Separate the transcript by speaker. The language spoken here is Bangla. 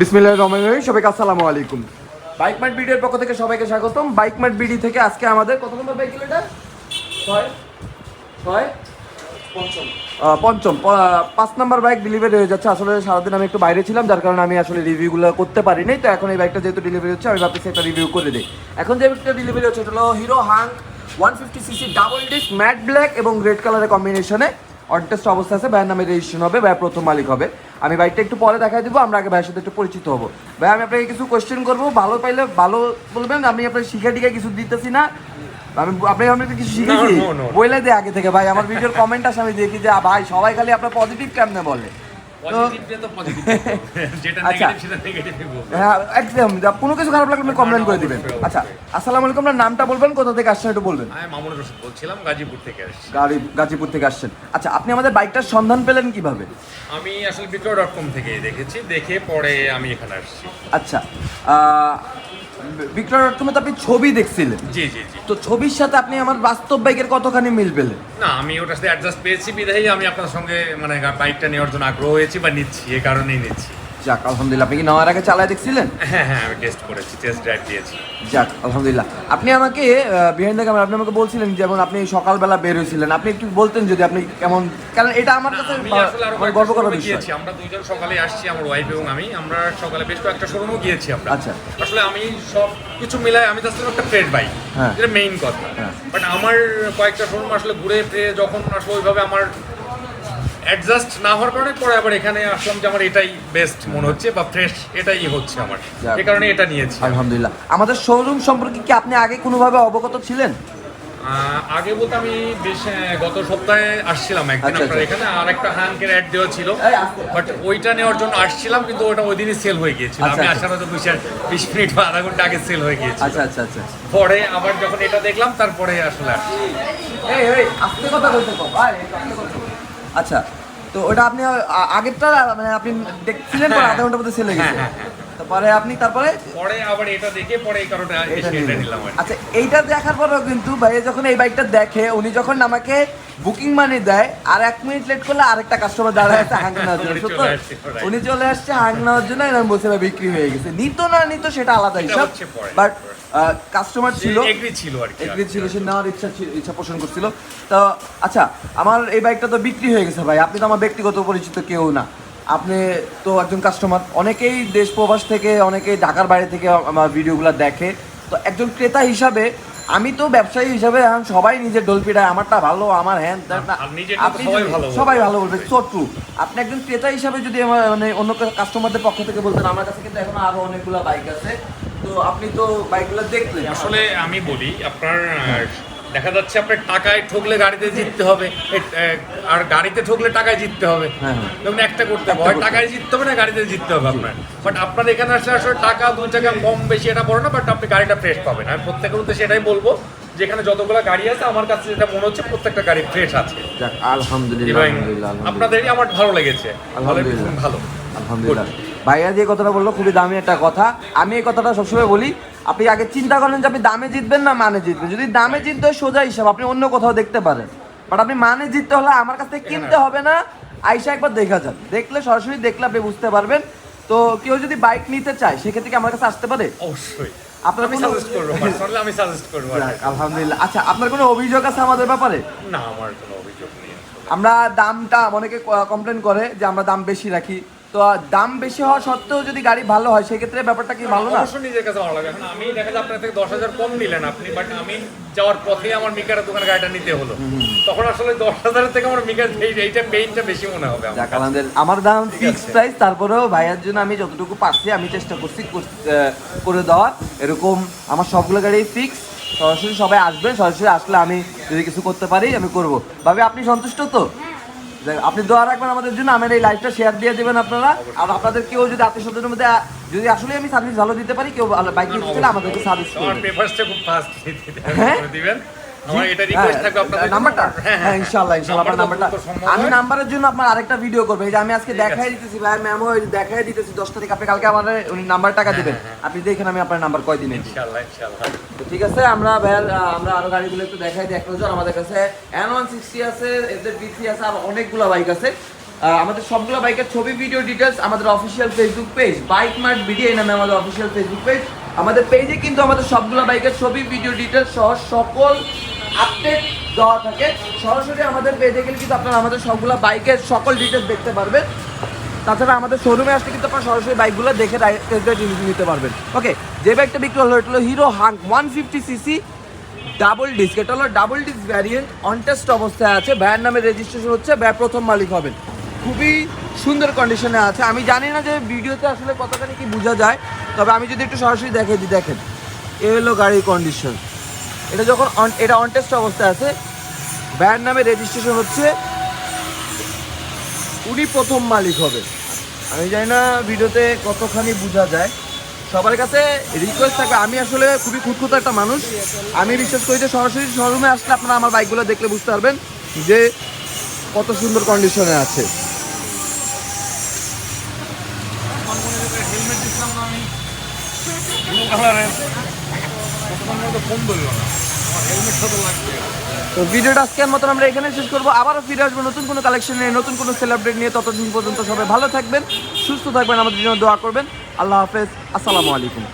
Speaker 1: বিসমিল্লাহ রহমান রহিম, সবাইকে আসসালামু আলাইকুম। বাইক মার্ট ভিডিওর পক্ষ থেকে সবাইকে স্বাগতম। বাইক মার্ট বিডি থেকে আজকে আমাদের কত নম্বর বাইক এটা? ছয়? ছয়? পঞ্চম। পাঁচ নাম্বার বাইক ডেলিভারি হয়ে যাচ্ছে। আসলে সারাদিন আমি একটু বাইরে ছিলাম, যার কারণে আমি আসলে রিভিউগুলো করতে পারিনি। তো এখন এই বাইকটা যেহেতু ডেলিভারি হচ্ছে, আমি ভাবতেছি একটা রিভিউ করে দিই। এখন যে বাইকটা ডেলিভারি হচ্ছে, এটা হলো Hero Hunk one fifty CC double disc matte black এবং রেড কালারের কম্বিনেশনে অনটেস্ট অবস্থা আছে ভাইয়ের নামে রেজিস্ট্রেশন হবে ভাই প্রথম মালিক হবে। আমি বাইকটা একটু পরে দেখাই দিব আমরা আগে ভাইয়ের সাথে একটু পরিচিত হব। ভাই আমি আপনাকে কিছু কোয়েশ্চেন করব ভালো পাইলে ভালো বলবেন আমি আপনার শিখা টিকা কিছু দিতেছি না। আমি আপনি আমি কিছু শিখেছি. বলে দে আগে থেকে ভাই আমার ভিডিওর কমেন্ট আসে আমি দেখি যে ভাই সবাই খালি আপনার পজিটিভ কেমনে বলে? তো আচ্ছা। হ্যাঁ একদম। কোনো কিছু খারাপ লাগলে আপনি কমপ্লেন করে দিবেন। আচ্ছা আসসালামু আলাইকুম আপনার নামটা বলবেন কোথা থেকে আসছেন একটু বলবেন।
Speaker 2: আমি মামুনুর রশিদ বলছিলাম গাজীপুর থেকে আসছি।
Speaker 1: গাড়ি গাজীপুর থেকে আসছেন। আচ্ছা আপনি আমাদের বাইকটার সন্ধান পেলেন কীভাবে?
Speaker 2: আমি আসলে বিক্রয় ডট কম থেকে দেখেছি দেখে পরে আমি এখানে আসছি।
Speaker 1: আচ্ছা বিক্রয় ডট কমে তো আপনি ছবি দেখছিলেন।
Speaker 2: জি জি জি।
Speaker 1: তো ছবির সাথে আপনি আমার বাস্তব বাইকের কতখানি মিল পেলেন?
Speaker 2: না আমি ওটার সাথে অ্যাডজাস্ট পেয়েছি বিধায়ী। আমি আপনার সঙ্গে মানে বাইকটা নেওয়ার জন্য আগ্রহ হয়েছি। বা নিচ্ছি এ কারণেই নিচ্ছি।
Speaker 1: যাক আলহামদুলিল্লাহ। আপনি কি নেওয়ার আগে চালায় দেখছিলেন?
Speaker 2: হ্যাঁ হ্যাঁ আমি টেস্ট করেছি টেস্ট ড্রাইভ দিয়েছি।
Speaker 1: যাক আলহামদুলিল্লাহ। আপনি আমাকে বিহাইন্ড দ্য ক্যামেরা আপনি আমাকে বলছিলেন যেমন আপনি সকালবেলা বের হয়েছিলেন। আপনি একটু বলতেন যদি আপনি কেমন কারণ এটা আমার কাছে মানে গর্ব করার বিষয়।
Speaker 2: গিয়েছি আমরা দুইজন সকালে আসছি আমার ওয়াইফ এবং আমি। আমরা সকালে বেশ কয়েকটা শোরুমও গিয়েছি আমরা।
Speaker 1: আচ্ছা।
Speaker 2: আসলে আমি সব কিছু মিলাই আমি জাস্ট একটা ট্রেড বাইক
Speaker 1: হ্যাঁ।
Speaker 2: এটা মেইন কথা।
Speaker 1: হ্যাঁ।
Speaker 2: বাট আমার কয়েকটা শোরুম আসলে ঘুরে ফিরে যখন আসলে ওইভাবে আমার অ্যাডজাস্ট না হওয়ার কারণে পরে আবার এখানে আসলাম যে আমার এটাই বেস্ট মনে হচ্ছে বা ফ্রেশ এটাই হচ্ছে আমার। এই কারণে এটা নিয়েছি
Speaker 1: আলহামদুলিল্লাহ আমাদের শোরুম সম্পর্কে কি আপনি আগে কোনোভাবে অবগত ছিলেন
Speaker 2: আগে বলতে আমি বেশ গত সপ্তাহে আসছিলাম একদিন
Speaker 1: আচ্ছা,
Speaker 2: আপনার
Speaker 1: আচ্ছা।
Speaker 2: এখানে আর একটা হ্যাঙ্কের অ্যাড দেওয়া ছিল বাট ওইটা নেওয়ার জন্য আসছিলাম কিন্তু ওটা ওই দিনই সেল হয়ে গিয়েছিল
Speaker 1: আচ্ছা,
Speaker 2: আমি। আসার হয়তো বিশ মিনিট বা আধা ঘণ্টা আগে সেল হয়ে গিয়েছিল
Speaker 1: আচ্ছা আচ্ছা আচ্ছা
Speaker 2: পরে আবার যখন এটা দেখলাম তারপরে আসলে আসছি।
Speaker 1: এই এই আস্তে কথা বলতে আস্তে কথা বলো। আচ্ছা তো ওটা আপনি আগেরটা মানে আপনি দেখছিলেন পর
Speaker 2: হ্যাঁ।
Speaker 1: আধা ঘণ্টার মধ্যে সেলে গেছে
Speaker 2: হ্যাঁ, হ্যাঁ,
Speaker 1: তারপরে আপনি তারপরে
Speaker 2: পরে আবার এটা দেখে পরে এই কারণে
Speaker 1: এটা
Speaker 2: এসে এটা নিলাম
Speaker 1: আচ্ছা এইটা দেখার পরেও কিন্তু ভাইয়া যখন এই বাইকটা দেখে উনি যখন আমাকে বুকিং মানি দেয় আর এক মিনিট লেট করলে আরেকটা কাস্টমার দাঁড়ায় আছে হাং নেওয়ার জন্য সত্য. উনি চলে আসছে হাং নেওয়ার জন্য আমি ভাই বিক্রি হয়ে গেছে। নিত না নিত সেটা আলাদা হিসাব বাট কাস্টমার ছিল।
Speaker 2: এগ্রি ছিল আর কি
Speaker 1: এগ্রি ছিল সে নেওয়ার ইচ্ছা ইচ্ছা পোষণ করছিল। তো আচ্ছা আমার এই বাইকটা তো বিক্রি হয়ে গেছে ভাই। আপনি তো আমার ব্যক্তিগত পরিচিত কেউ না। আপনি তো একজন কাস্টমার অনেকেই দেশ প্রবাস থেকে অনেকেই ঢাকার বাইরে থেকে আমার ভিডিওগুলো দেখে। তো একজন ক্রেতা হিসাবে আমি তো ব্যবসায়ী হিসাবে সবাই নিজের ডোল পিটায় আমারটা ভালো আমার হ্যাঁ
Speaker 2: আপনি সবাই ভালো বলবে।
Speaker 1: ট্রু আপনি একজন ক্রেতা হিসাবে যদি আমার মানে অন্য কাস্টমারদের পক্ষ থেকে বলতেন আমার কাছে কিন্তু এখন আরও অনেকগুলো বাইক আছে। তো আপনি তো বাইকগুলো দেখলেন।
Speaker 2: আসলে আমি বলি আপনার দেখা যাচ্ছে আপনার টাকায় ঠকলে গাড়িতে জিততে হবে আর গাড়িতে ঠকলে টাকায় জিততে হবে।
Speaker 1: হ্যাঁ, হ্যাঁ।
Speaker 2: যেমন একটা করতে হবে। হয় টাকায় জিততে হবে না গাড়িতে জিততে হবে আপনার। বাট আপনার এখানে আসলে আসলে টাকা দুই টাকা কম বেশি এটা বড় না বাট আপনি গাড়িটা ফ্রেশ পাবেন। আমি প্রত্যেকের উদ্দেশ্যে সেটাই বলব যেখানে যতগুলো গাড়ি আছে আমার কাছে যেটা মনে হচ্ছে প্রত্যেকটা গাড়ি ফ্রেশ আছে।
Speaker 1: আলহামদুলিল্লাহ।
Speaker 2: আপনাদেরই আমার ভালো লেগেছে।
Speaker 1: আলহামদুলিল্লাহ।
Speaker 2: ভালো।
Speaker 1: আলহামদুলিল্লাহ। ভাইয়া যে কথাটা বলল খুবই দামি একটা কথা। আমি এই কথাটা সবসময় বলি আপনি আগে চিন্তা করেন যে আপনি দামে জিতবেন না মানে জিতবেন। যদি দামে জিততে হয় সোজা হিসাব আপনি অন্য কোথাও দেখতে পারেন। বাট আপনি মানে জিততে হলে আমার কাছ থেকে কিনতে হবে না। আইসা একবার দেখা যান দেখলে সরাসরি দেখলে আপনি বুঝতে পারবেন। তো কেউ যদি বাইক নিতে চায় সেক্ষেত্রে কি আমার কাছে আসতে পারে?
Speaker 2: অবশ্যই।
Speaker 1: আপনার
Speaker 2: আমি
Speaker 1: কোনো-
Speaker 2: সাজেস্ট করব পার্সোনালি আমি সাজেস্ট করব আর
Speaker 1: যাক,
Speaker 2: কি।
Speaker 1: আলহামদুলিল্লাহ। আচ্ছা আপনার কোনো অভিযোগ আছে আমাদের ব্যাপারে?
Speaker 2: না আমার কোনো অভিযোগ নেই।
Speaker 1: আমরা দামটা অনেকে কমপ্লেন করে যে আমরা দাম বেশি রাখি। তো দাম বেশি হওয়া সত্ত্বেও যদি গাড়ি ভালো হয় সেক্ষেত্রে ব্যাপারটা কি ভালো না?
Speaker 2: অবশ্যই নিজের কাছে ভালো লাগে। এখন আমি দেখা যায় আপনার থেকে দশ হাজার কম নিলেন আপনি বাট আমি যাওয়ার পথে আমার মিকারের দোকানে গাড়িটা নিতে হলো। তখন আসলে দশ হাজারের থেকে আমার মিকার এই- এইটা পেইনটা বেশি মনে হবে আমার
Speaker 1: যাক আমাদের আমার দাম ফিক্স। প্রাইস তারপরেও ভাইয়ার জন্য আমি যতটুকু পারছি আমি চেষ্টা করছি কর- দেওয়ার। এরকম আমার সবগুলো গাড়ি ফিক্স সরাসরি সবাই আসবে সরাসরি আসলে আমি যদি কিছু করতে পারি আমি করব। ভাবে আপনি সন্তুষ্ট তো? আপনি দোয়া রাখবেন আমাদের জন্য আমার এই লাইভটা শেয়ার দিয়ে দেবেন আপনারা। আর আপনাদের কেউ যদি আত্মীয় স্বজনের মধ্যে যদি আসলে আমি সার্ভিস ভালো দিতে পারি কেউ বাইক নিতে চাইলে আমাদেরকে সার্ভিস
Speaker 2: আমার পেপারসটা খুব ফাস্ট দিবেন। আমার এটা রিকোয়েস্ট থাকবে আপনাদের
Speaker 1: নাম্বারটা?
Speaker 2: হ্যাঁ
Speaker 1: হ্যাঁ ইনশাআল্লাহ ইনশাআল্লাহ আপনার নাম্বারটা আমি নাম্বারের জন্য আপনার আরেকটা ভিডিও করব। এই যে আমি আজকে দেখাই
Speaker 2: আছে।
Speaker 1: দিতেছি ভাই ম্যামও দেখাই দিতেছি দশ তারিখ আপনি কালকে আমার উনি নাম্বার টাকা দিবেন। আপনি দেখেন আমি আপনার নাম্বার কয় দিনে
Speaker 2: ইনশাআল্লাহ ইনশাআল্লাহ
Speaker 1: তো ঠিক আছে আমরা ভাইয়ার আমরা আরও গাড়িগুলো একটু দেখাই দিই এক নজর। আমাদের কাছে এন ওয়ান সিক্সটি আছে এদের আছে আর অনেকগুলো বাইক আছে। আমাদের সবগুলো বাইকের ছবি ভিডিও ডিটেলস আমাদের official Facebook page Bike Mart video নামে আমাদের অফিসিয়াল ফেসবুক পেজ আমাদের পেজে কিন্তু আমাদের সবগুলো বাইকের ছবি ভিডিও ডিটেলস সহ সকল আপডেট দেওয়া থাকে। সরাসরি আমাদের পেজে গেলে কিন্তু আপনারা আমাদের সবগুলো বাইকের সকল ডিটেলস দেখতে পারবেন। তাছাড়া আমাদের শোরুমে আসলে কিন্তু আপনারা সরাসরি বাইকগুলো দেখে নিতে পারবেন। ওকে যে বাইকটা বিক্রি হলো, এটা হলো Hero Hunk one fifty CC double disc এটা হলো ডাবল ডিস্ক ভ্যারিয়েন্ট অনটেস্ট অবস্থায় আছে। ভ্যান নামে রেজিস্ট্রেশন হচ্ছে ব্যয় প্রথম মালিক হবেন। খুবই সুন্দর কন্ডিশনে আছে। আমি জানি না যে ভিডিওতে আসলে কতখানি কি বোঝা যায়, তবে আমি যদি একটু সরাসরি দেখে দিই, দেখেন। এ হলো গাড়ির কন্ডিশন এটা যখন এটা অনটেস্ট অবস্থায় আছে ভ্যান নামে রেজিস্ট্রেশন হচ্ছে, উনি প্রথম মালিক হবে। আমি জানি না ভিডিওতে কতখানি বোঝা যায়। সবার কাছে রিকোয়েস্ট থাকবে। আমি আসলে খুবই খুঁতখুত একটা মানুষ। আমি বিশ্বাস করি যে সরাসরি শোরুমে আসলে আপনারা আমার বাইকগুলো দেখলে বুঝতে পারবেন যে কত সুন্দর কন্ডিশনে আছে।
Speaker 2: হেলমেট
Speaker 1: আজকের আমরা এখানে করব। নতুন কোনো কালেকশন নিয়ে, নতুন কোনো সেলিব্রেট নিয়ে। ততদিন পর্যন্ত সবাই ভালো থাকবেন, সুস্থ থাকবেন, আমাদের জন্য দোয়া করবেন। আল্লাহ হাফেজ। আসসালামু আলাইকুম।